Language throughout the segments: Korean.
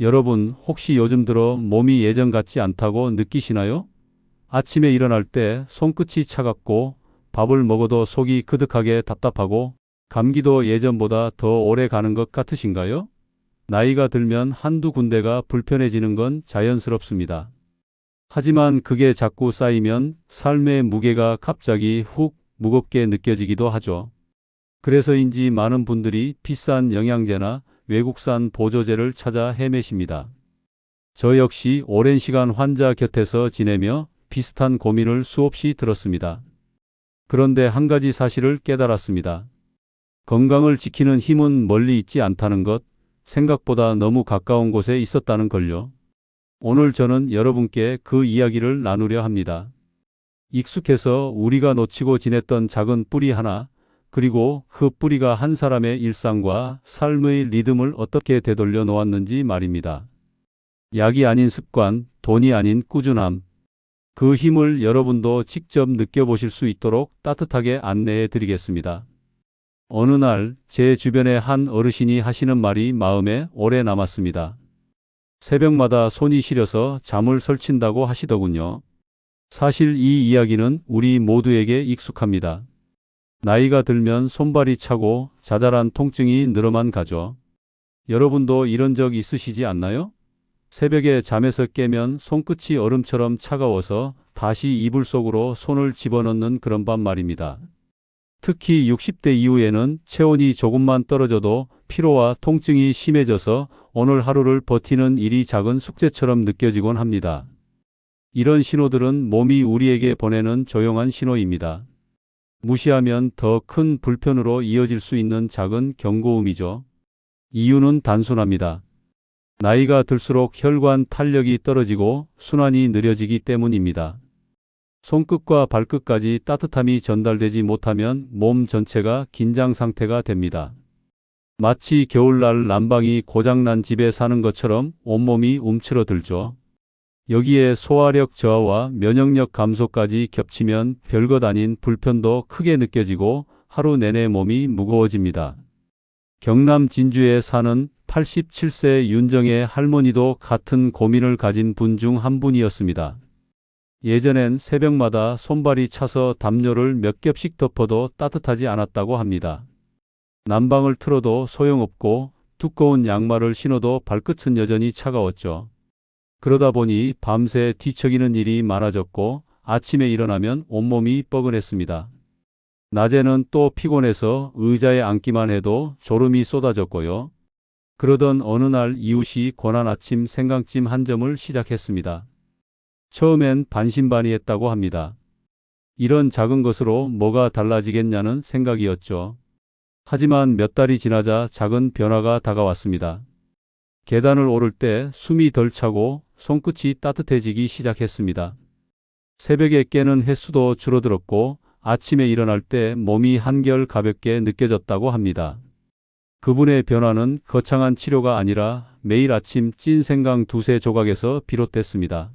여러분, 혹시 요즘 들어 몸이 예전 같지 않다고 느끼시나요? 아침에 일어날 때 손끝이 차갑고 밥을 먹어도 속이 그득하게 답답하고 감기도 예전보다 더 오래 가는 것 같으신가요? 나이가 들면 한두 군데가 불편해지는 건 자연스럽습니다. 하지만 그게 자꾸 쌓이면 삶의 무게가 갑자기 훅 무겁게 느껴지기도 하죠. 그래서인지 많은 분들이 비싼 영양제나 외국산 보조제를 찾아 헤매십니다. 저 역시 오랜 시간 환자 곁에서 지내며 비슷한 고민을 수없이 들었습니다. 그런데 한 가지 사실을 깨달았습니다. 건강을 지키는 힘은 멀리 있지 않다는 것, 생각보다 너무 가까운 곳에 있었다는 걸요. 오늘 저는 여러분께 그 이야기를 나누려 합니다. 익숙해서 우리가 놓치고 지냈던 작은 뿌리 하나, 그리고 그 뿌리가 한 사람의 일상과 삶의 리듬을 어떻게 되돌려 놓았는지 말입니다. 약이 아닌 습관, 돈이 아닌 꾸준함. 그 힘을 여러분도 직접 느껴보실 수 있도록 따뜻하게 안내해 드리겠습니다. 어느 날 제 주변에 한 어르신이 하시는 말이 마음에 오래 남았습니다. 새벽마다 손이 시려서 잠을 설친다고 하시더군요. 사실 이 이야기는 우리 모두에게 익숙합니다. 나이가 들면 손발이 차고 자잘한 통증이 늘어만 가죠. 여러분도 이런 적 있으시지 않나요? 새벽에 잠에서 깨면 손끝이 얼음처럼 차가워서 다시 이불 속으로 손을 집어넣는 그런 밤 말입니다. 특히 60대 이후에는 체온이 조금만 떨어져도 피로와 통증이 심해져서 오늘 하루를 버티는 일이 작은 숙제처럼 느껴지곤 합니다. 이런 신호들은 몸이 우리에게 보내는 조용한 신호입니다. 무시하면 더 큰 불편으로 이어질 수 있는 작은 경고음이죠. 이유는 단순합니다. 나이가 들수록 혈관 탄력이 떨어지고 순환이 느려지기 때문입니다. 손끝과 발끝까지 따뜻함이 전달되지 못하면 몸 전체가 긴장 상태가 됩니다. 마치 겨울날 난방이 고장난 집에 사는 것처럼 온몸이 움츠러들죠. 여기에 소화력 저하와 면역력 감소까지 겹치면 별것 아닌 불편도 크게 느껴지고 하루 내내 몸이 무거워집니다. 경남 진주에 사는 87세 윤정의 할머니도 같은 고민을 가진 분 중 한 분이었습니다. 예전엔 새벽마다 손발이 차서 담요를 몇 겹씩 덮어도 따뜻하지 않았다고 합니다. 난방을 틀어도 소용없고 두꺼운 양말을 신어도 발끝은 여전히 차가웠죠. 그러다 보니 밤새 뒤척이는 일이 많아졌고 아침에 일어나면 온몸이 뻐근했습니다. 낮에는 또 피곤해서 의자에 앉기만 해도 졸음이 쏟아졌고요. 그러던 어느 날 이웃이 고난 아침 생강찜 한 점을 시작했습니다. 처음엔 반신반의했다고 합니다. 이런 작은 것으로 뭐가 달라지겠냐는 생각이었죠. 하지만 몇 달이 지나자 작은 변화가 다가왔습니다. 계단을 오를 때 숨이 덜 차고 손끝이 따뜻해지기 시작했습니다. 새벽에 깨는 횟수도 줄어들었고 아침에 일어날 때 몸이 한결 가볍게 느껴졌다고 합니다. 그분의 변화는 거창한 치료가 아니라 매일 아침 찐 생강 두세 조각에서 비롯됐습니다.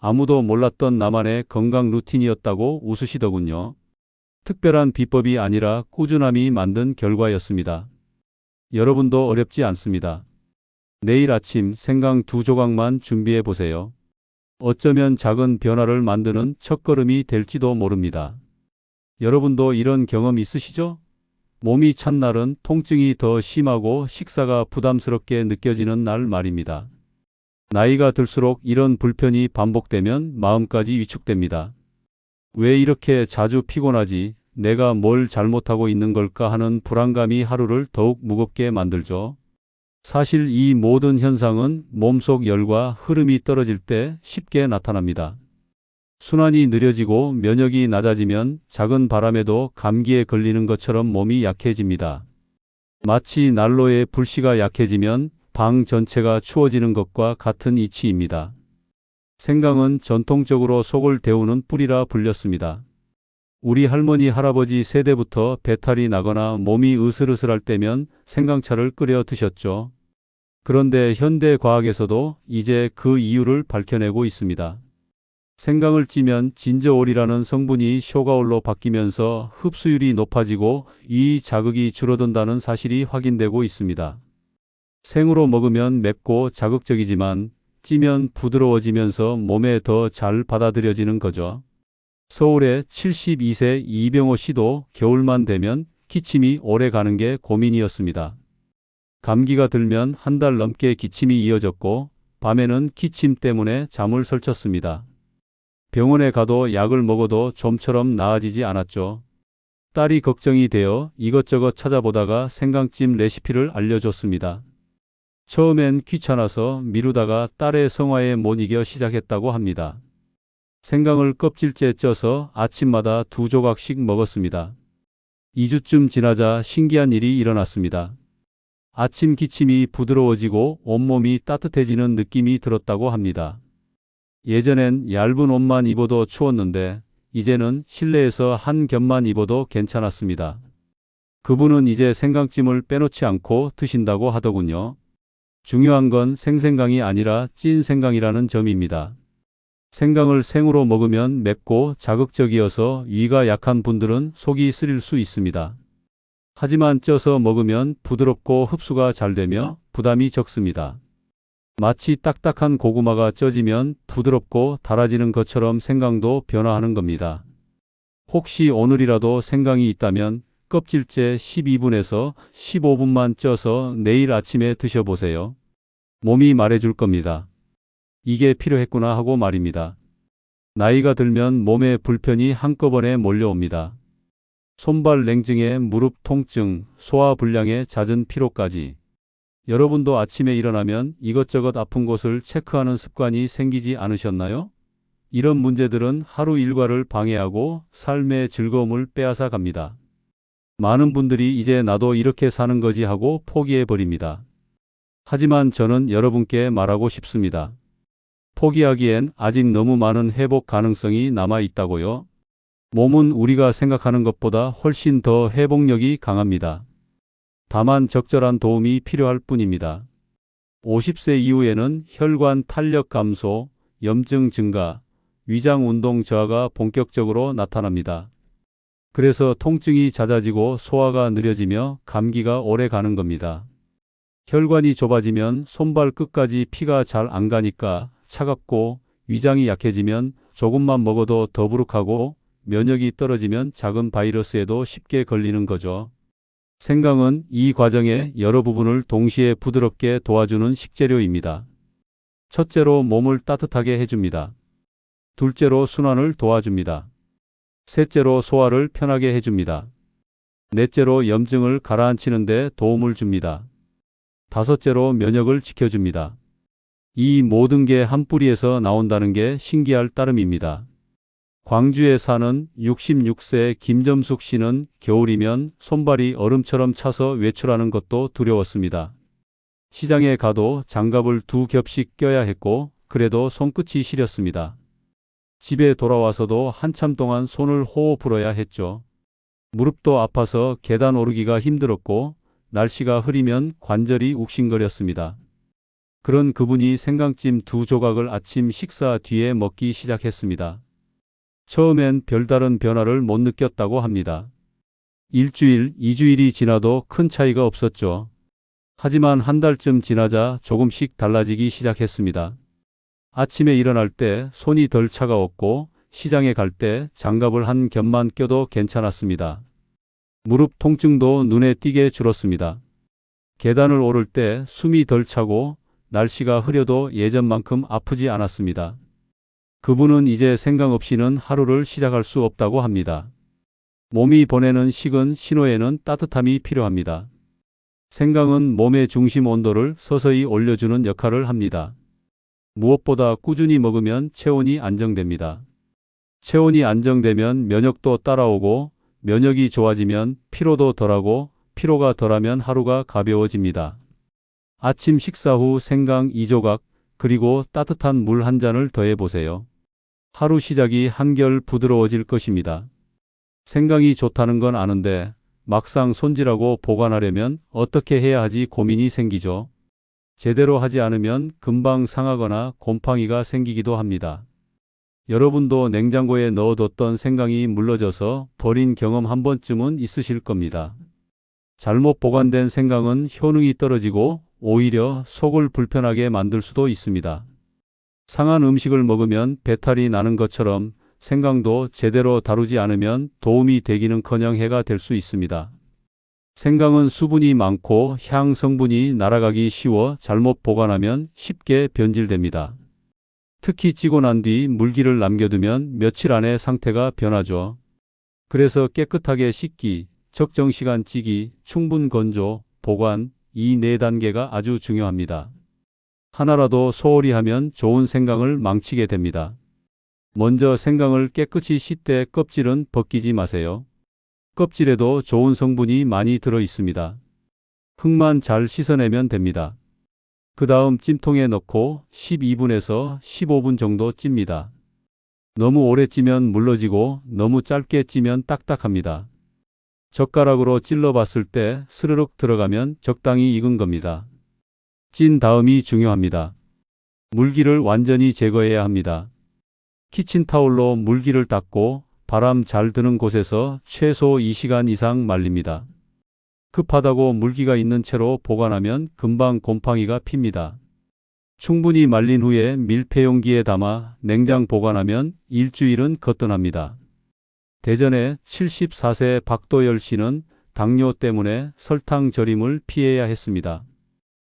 아무도 몰랐던 나만의 건강 루틴이었다고 웃으시더군요. 특별한 비법이 아니라 꾸준함이 만든 결과였습니다. 여러분도 어렵지 않습니다. 내일 아침 생강 두 조각만 준비해 보세요. 어쩌면 작은 변화를 만드는 첫걸음이 될지도 모릅니다. 여러분도 이런 경험 있으시죠? 몸이 찬 날은 통증이 더 심하고 식사가 부담스럽게 느껴지는 날 말입니다. 나이가 들수록 이런 불편이 반복되면 마음까지 위축됩니다. 왜 이렇게 자주 피곤하지? 내가 뭘 잘못하고 있는 걸까 하는 불안감이 하루를 더욱 무겁게 만들죠. 사실 이 모든 현상은 몸속 열과 흐름이 떨어질 때 쉽게 나타납니다. 순환이 느려지고 면역이 낮아지면 작은 바람에도 감기에 걸리는 것처럼 몸이 약해집니다. 마치 난로의 불씨가 약해지면 방 전체가 추워지는 것과 같은 이치입니다. 생강은 전통적으로 속을 데우는 뿌리라 불렸습니다. 우리 할머니 할아버지 세대부터 배탈이 나거나 몸이 으슬으슬할 때면 생강차를 끓여 드셨죠. 그런데 현대 과학에서도 이제 그 이유를 밝혀내고 있습니다. 생강을 찌면 진저올이라는 성분이 쇼가올로 바뀌면서 흡수율이 높아지고 이 자극이 줄어든다는 사실이 확인되고 있습니다. 생으로 먹으면 맵고 자극적이지만 찌면 부드러워지면서 몸에 더 잘 받아들여지는 거죠. 서울의 72세 이병호 씨도 겨울만 되면 기침이 오래 가는 게 고민이었습니다. 감기가 들면 한 달 넘게 기침이 이어졌고 밤에는 기침 때문에 잠을 설쳤습니다. 병원에 가도 약을 먹어도 좀처럼 나아지지 않았죠. 딸이 걱정이 되어 이것저것 찾아보다가 생강찜 레시피를 알려줬습니다. 처음엔 귀찮아서 미루다가 딸의 성화에 못 이겨 시작했다고 합니다. 생강을 껍질째 쪄서 아침마다 두 조각씩 먹었습니다. 2주쯤 지나자 신기한 일이 일어났습니다. 아침 기침이 부드러워지고 온몸이 따뜻해지는 느낌이 들었다고 합니다. 예전엔 얇은 옷만 입어도 추웠는데 이제는 실내에서 한 겹만 입어도 괜찮았습니다. 그분은 이제 생강찜을 빼놓지 않고 드신다고 하더군요. 중요한 건 생생강이 아니라 찐 생강이라는 점입니다. 생강을 생으로 먹으면 맵고 자극적이어서 위가 약한 분들은 속이 쓰릴 수 있습니다. 하지만 쪄서 먹으면 부드럽고 흡수가 잘 되며 부담이 적습니다. 마치 딱딱한 고구마가 쪄지면 부드럽고 달아지는 것처럼 생강도 변화하는 겁니다. 혹시 오늘이라도 생강이 있다면 껍질째 12분에서 15분만 쪄서 내일 아침에 드셔보세요. 몸이 말해줄 겁니다. 이게 필요했구나 하고 말입니다. 나이가 들면 몸에 불편이 한꺼번에 몰려옵니다. 손발 냉증에 무릎 통증, 소화 불량에 잦은 피로까지. 여러분도 아침에 일어나면 이것저것 아픈 곳을 체크하는 습관이 생기지 않으셨나요? 이런 문제들은 하루 일과를 방해하고 삶의 즐거움을 빼앗아 갑니다. 많은 분들이 이제 나도 이렇게 사는 거지 하고 포기해 버립니다. 하지만 저는 여러분께 말하고 싶습니다. 포기하기엔 아직 너무 많은 회복 가능성이 남아 있다고요. 몸은 우리가 생각하는 것보다 훨씬 더 회복력이 강합니다. 다만 적절한 도움이 필요할 뿐입니다. 50세 이후에는 혈관 탄력 감소, 염증 증가, 위장 운동 저하가 본격적으로 나타납니다. 그래서 통증이 잦아지고 소화가 느려지며 감기가 오래 가는 겁니다. 혈관이 좁아지면 손발 끝까지 피가 잘 안 가니까 차갑고 위장이 약해지면 조금만 먹어도 더부룩하고 면역이 떨어지면 작은 바이러스에도 쉽게 걸리는 거죠. 생강은 이 과정의 여러 부분을 동시에 부드럽게 도와주는 식재료입니다. 첫째로 몸을 따뜻하게 해줍니다. 둘째로 순환을 도와줍니다. 셋째로 소화를 편하게 해줍니다. 넷째로 염증을 가라앉히는 데 도움을 줍니다. 다섯째로 면역을 지켜줍니다. 이 모든 게 한 뿌리에서 나온다는 게 신기할 따름입니다. 광주에 사는 66세 김점숙 씨는 겨울이면 손발이 얼음처럼 차서 외출하는 것도 두려웠습니다. 시장에 가도 장갑을 두 겹씩 껴야 했고 그래도 손끝이 시렸습니다. 집에 돌아와서도 한참 동안 손을 호호 불어야 했죠. 무릎도 아파서 계단 오르기가 힘들었고 날씨가 흐리면 관절이 욱신거렸습니다. 그런 그분이 생강찜 두 조각을 아침 식사 뒤에 먹기 시작했습니다. 처음엔 별다른 변화를 못 느꼈다고 합니다. 일주일, 이주일이 지나도 큰 차이가 없었죠. 하지만 한 달쯤 지나자 조금씩 달라지기 시작했습니다. 아침에 일어날 때 손이 덜 차가웠고 시장에 갈 때 장갑을 한 겹만 껴도 괜찮았습니다. 무릎 통증도 눈에 띄게 줄었습니다. 계단을 오를 때 숨이 덜 차고 날씨가 흐려도 예전만큼 아프지 않았습니다. 그분은 이제 생각 없이는 하루를 시작할 수 없다고 합니다. 몸이 보내는 식은 신호에는 따뜻함이 필요합니다. 생강은 몸의 중심 온도를 서서히 올려주는 역할을 합니다. 무엇보다 꾸준히 먹으면 체온이 안정됩니다. 체온이 안정되면 면역도 따라오고 면역이 좋아지면 피로도 덜하고 피로가 덜하면 하루가 가벼워집니다. 아침 식사 후 생강 2조각 그리고 따뜻한 물 한 잔을 더해 보세요. 하루 시작이 한결 부드러워질 것입니다. 생강이 좋다는 건 아는데 막상 손질하고 보관하려면 어떻게 해야 하지 고민이 생기죠. 제대로 하지 않으면 금방 상하거나 곰팡이가 생기기도 합니다. 여러분도 냉장고에 넣어뒀던 생강이 물러져서 버린 경험 한 번쯤은 있으실 겁니다. 잘못 보관된 생강은 효능이 떨어지고 오히려 속을 불편하게 만들 수도 있습니다. 상한 음식을 먹으면 배탈이 나는 것처럼 생강도 제대로 다루지 않으면 도움이 되기는커녕 해가 될 수 있습니다. 생강은 수분이 많고 향 성분이 날아가기 쉬워 잘못 보관하면 쉽게 변질됩니다. 특히 찌고 난 뒤 물기를 남겨두면 며칠 안에 상태가 변하죠. 그래서 깨끗하게 씻기, 적정 시간 찌기, 충분 건조, 보관, 이 네 단계가 아주 중요합니다. 하나라도 소홀히 하면 좋은 생강을 망치게 됩니다. 먼저 생강을 깨끗이 씻되 껍질은 벗기지 마세요. 껍질에도 좋은 성분이 많이 들어 있습니다. 흙만 잘 씻어내면 됩니다. 그 다음 찜통에 넣고 12분에서 15분 정도 찝니다. 너무 오래 찌면 물러지고 너무 짧게 찌면 딱딱합니다. 젓가락으로 찔러 봤을 때 스르륵 들어가면 적당히 익은 겁니다. 찐 다음이 중요합니다. 물기를 완전히 제거해야 합니다. 키친타올로 물기를 닦고 바람 잘 드는 곳에서 최소 2시간 이상 말립니다. 급하다고 물기가 있는 채로 보관하면 금방 곰팡이가 핍니다. 충분히 말린 후에 밀폐용기에 담아 냉장 보관하면 일주일은 거뜬합니다. 대전의 74세 박도열 씨는 당뇨 때문에 설탕 절임을 피해야 했습니다.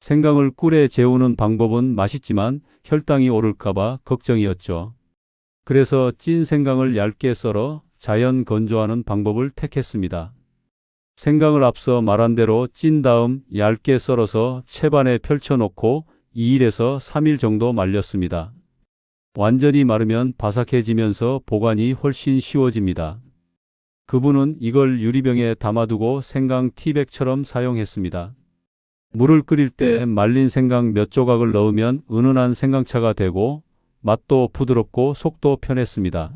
생강을 꿀에 재우는 방법은 맛있지만 혈당이 오를까봐 걱정이었죠. 그래서 찐 생강을 얇게 썰어 자연 건조하는 방법을 택했습니다. 생강을 앞서 말한 대로 찐 다음 얇게 썰어서 채반에 펼쳐놓고 2일에서 3일 정도 말렸습니다. 완전히 마르면 바삭해지면서 보관이 훨씬 쉬워집니다. 그분은 이걸 유리병에 담아두고 생강 티백처럼 사용했습니다. 물을 끓일 때 말린 생강 몇 조각을 넣으면 은은한 생강차가 되고 맛도 부드럽고 속도 편했습니다.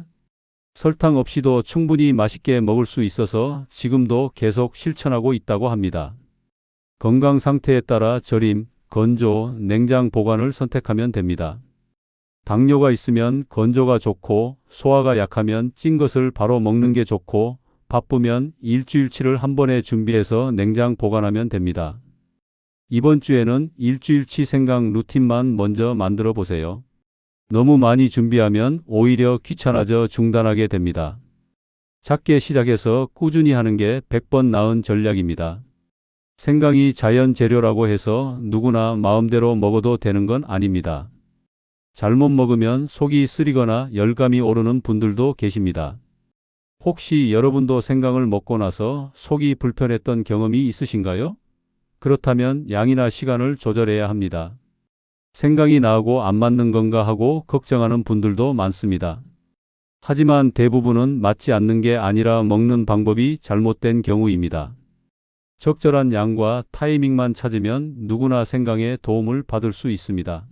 설탕 없이도 충분히 맛있게 먹을 수 있어서 지금도 계속 실천하고 있다고 합니다. 건강 상태에 따라 절임, 건조, 냉장 보관을 선택하면 됩니다. 당뇨가 있으면 건조가 좋고 소화가 약하면 찐 것을 바로 먹는 게 좋고 바쁘면 일주일치를 한 번에 준비해서 냉장 보관하면 됩니다. 이번 주에는 일주일치 생강 루틴만 먼저 만들어 보세요. 너무 많이 준비하면 오히려 귀찮아져 중단하게 됩니다. 작게 시작해서 꾸준히 하는 게 100번 나은 전략입니다. 생강이 자연 재료라고 해서 누구나 마음대로 먹어도 되는 건 아닙니다. 잘못 먹으면 속이 쓰리거나 열감이 오르는 분들도 계십니다. 혹시 여러분도 생강을 먹고 나서 속이 불편했던 경험이 있으신가요? 그렇다면 양이나 시간을 조절해야 합니다. 생각이 나고 안 맞는 건가 하고 걱정하는 분들도 많습니다. 하지만 대부분은 맞지 않는 게 아니라 먹는 방법이 잘못된 경우입니다. 적절한 양과 타이밍만 찾으면 누구나 생강에 도움을 받을 수 있습니다.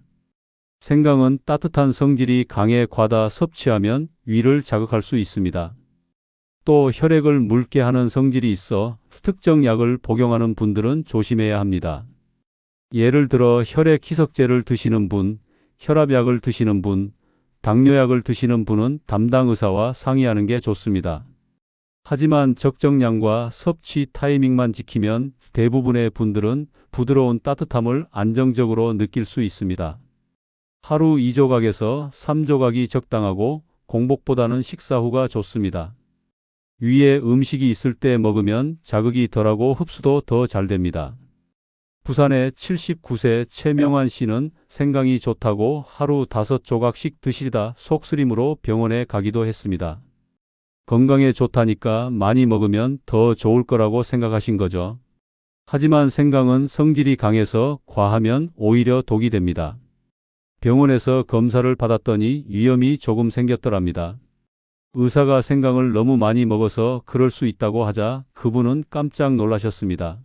생강은 따뜻한 성질이 강해 과다 섭취하면 위를 자극할 수 있습니다. 또 혈액을 묽게 하는 성질이 있어 특정 약을 복용하는 분들은 조심해야 합니다. 예를 들어 혈액 희석제를 드시는 분, 혈압약을 드시는 분, 당뇨약을 드시는 분은 담당 의사와 상의하는 게 좋습니다. 하지만 적정량과 섭취 타이밍만 지키면 대부분의 분들은 부드러운 따뜻함을 안정적으로 느낄 수 있습니다. 하루 2조각에서 3조각이 적당하고 공복보다는 식사 후가 좋습니다. 위에 음식이 있을 때 먹으면 자극이 덜하고 흡수도 더 잘 됩니다. 부산의 79세 최명환 씨는 생강이 좋다고 하루 다섯 조각씩 드시다 속쓰림으로 병원에 가기도 했습니다. 건강에 좋다니까 많이 먹으면 더 좋을 거라고 생각하신 거죠. 하지만 생강은 성질이 강해서 과하면 오히려 독이 됩니다. 병원에서 검사를 받았더니 위험이 조금 생겼더랍니다. 의사가 생강을 너무 많이 먹어서 그럴 수 있다고 하자 그분은 깜짝 놀라셨습니다.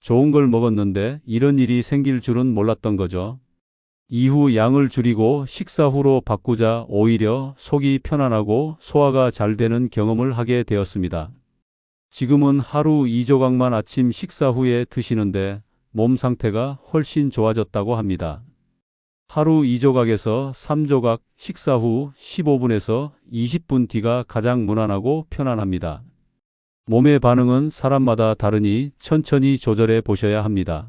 좋은 걸 먹었는데 이런 일이 생길 줄은 몰랐던 거죠. 이후 양을 줄이고 식사 후로 바꾸자 오히려 속이 편안하고 소화가 잘 되는 경험을 하게 되었습니다. 지금은 하루 2조각만 아침 식사 후에 드시는데 몸 상태가 훨씬 좋아졌다고 합니다. 하루 2조각에서 3조각 식사 후 15분에서 20분 뒤가 가장 무난하고 편안합니다. 몸의 반응은 사람마다 다르니 천천히 조절해 보셔야 합니다.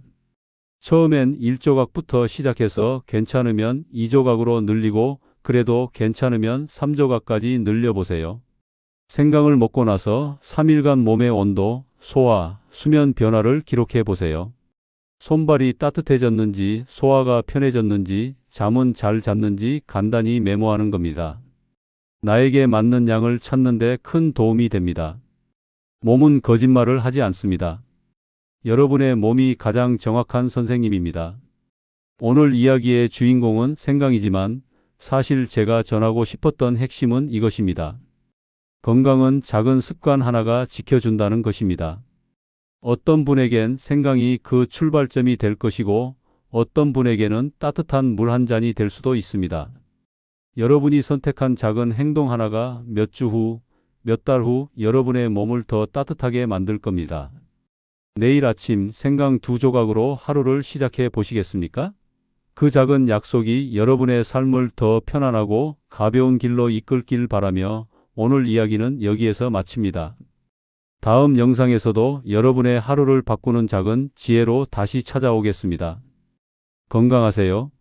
처음엔 1조각부터 시작해서 괜찮으면 2조각으로 늘리고 그래도 괜찮으면 3조각까지 늘려보세요. 생강을 먹고 나서 3일간 몸의 온도, 소화, 수면 변화를 기록해 보세요. 손발이 따뜻해졌는지, 소화가 편해졌는지, 잠은 잘 잤는지 간단히 메모하는 겁니다. 나에게 맞는 양을 찾는 데 큰 도움이 됩니다. 몸은 거짓말을 하지 않습니다. 여러분의 몸이 가장 정확한 선생님입니다. 오늘 이야기의 주인공은 생강이지만 사실 제가 전하고 싶었던 핵심은 이것입니다. 건강은 작은 습관 하나가 지켜준다는 것입니다. 어떤 분에겐 생강이 그 출발점이 될 것이고 어떤 분에게는 따뜻한 물 한 잔이 될 수도 있습니다. 여러분이 선택한 작은 행동 하나가 몇 주 후, 몇 달 후 여러분의 몸을 더 따뜻하게 만들 겁니다. 내일 아침 생강 두 조각으로 하루를 시작해 보시겠습니까? 그 작은 약속이 여러분의 삶을 더 편안하고 가벼운 길로 이끌길 바라며 오늘 이야기는 여기에서 마칩니다. 다음 영상에서도 여러분의 하루를 바꾸는 작은 지혜로 다시 찾아오겠습니다. 건강하세요.